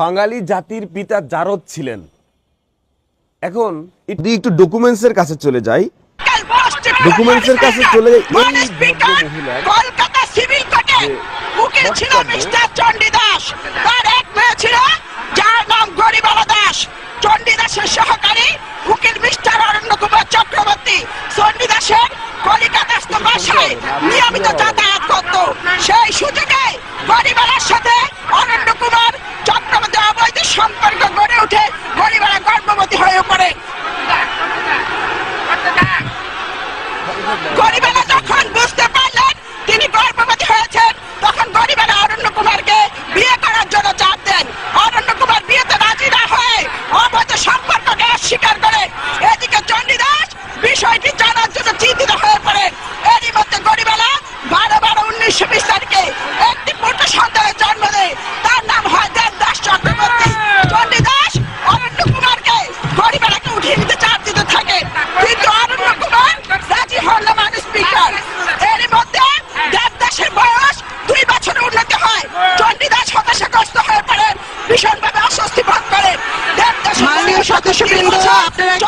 বাঙালি জাতির পিতা জারদ ছিলেন। এখন যদি একটু ডকুমেন্টসের কাছে চলে যাই। ডকুমেন্টসের কাছে চলে যাই এই ভদ্র মহিলার কলকাতা সিভিল কোর্টে উকিল ছিল মিস্টার চণ্ডীদাস তার এক মেয়ে ছিল যার নাম গরিবালা দাস। চণ্ডীদাসের সহকারী উকিল মিস্টার অরণ্য কুমার চক্রবর্তী। চণ্ডীদাসের কলিকাতাস্থ বাসায় নিয়মিত যাতায়াত করত। সেই সুযোগে গরিবালার সাথে অরণ্য কুমার গরিবেলা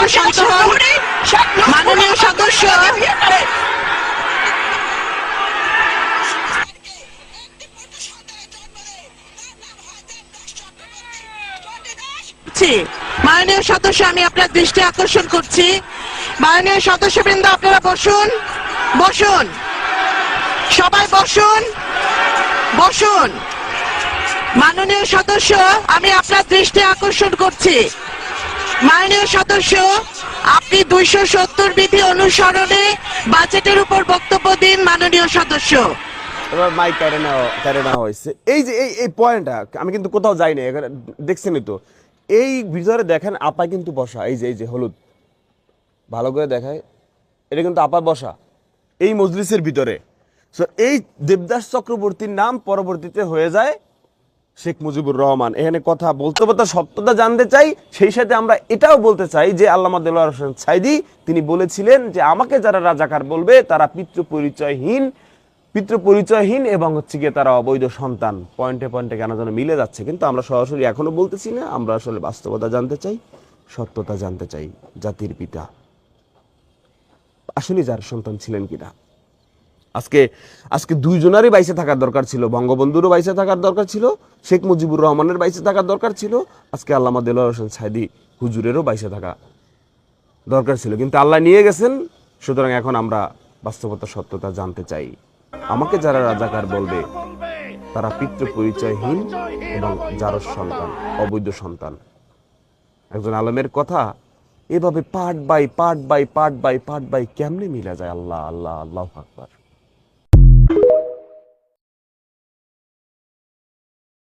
শান্ত। মাননীয় সদস্য। মাননীয় সদস্য, আমি আপনার দৃষ্টি আকর্ষণ করছি। মাননীয় সদস্যবৃন্দ, আপনারা বসুন। বসুন। সবাই বসুন। বসুন। মাননীয় সদস্য, আমি আপনার দৃষ্টি আকর্ষণ করছি। মাননীয় সদস্য, আপনি দুইশো সত্তর বিধি অনুসরণে বাজেটের উপর বক্তব্য দিন মাননীয় সদস্য। এই যে, এই পয়েন্টটা আমি কিন্তু কোথাও যাইনি, এখানে দেখছেনই তো। এই ভিতরে দেখেন আপা কিন্তু বসা, এই যে এই যে, হলুদ। ভালো করে দেখায় এটা কিন্তু আপা বসা, এই মজলিসের ভিতরে। সো এই দেবদাস চক্রবর্তীর নাম পরবর্তীতে হয়ে যায় শেখ মুজিবুর রহমান। এখানে কথা বলতে বলতে সত্যতা জানতে চাই, সেই সাথে আমরা এটাও বলতে চাই যে আল্লামা দেলোয়ার হোসেন সাইদি, তিনি বলেছিলেন যে আমাকে যারা রাজাকার বলবে, তারা পিতৃ পরিচয়হীন পিতৃ পরিচয়হীন এবং হচ্ছে গিয়ে তারা অবৈধ সন্তান। পয়েন্টে পয়েন্টে কেন যেন মিলে যাচ্ছে, কিন্তু আমরা সরাসরি এখনও বলতেছি না, আমরা আসলে বাস্তবতা জানতে চাই, সত্যতা জানতে চাই জাতির পিতা। আসলে যার সন্তান ছিলেন কিনা? আজকে আজকে দুইজনারই বাইসে থাকার দরকার ছিল। বঙ্গবন্ধুরও বাইসে থাকার দরকার ছিল, শেখ মুজিবুর রহমানের বাইসে থাকার দরকার ছিল, আজকে আল্লামা দেলোয়ার হোসেন সাইদি হুজুরেরও বাইসে থাকা দরকার ছিল। কিন্তু আল্লাহ নিয়ে গেছেন, সুতরাং এখন আমরা বাস্তবতা, সত্যতা জানতে চাই। আমাকে যারা রাজাকার বলবে, তারা পিতৃ পরিচয়হীন এবং যার সন্তান, অবৈধ সন্তান। একজন আলমের কথা, এভাবে part by part by part by part by কেমনে মিলা যায়? আল্লাহ আল্লাহ আল্লাহ আকবার।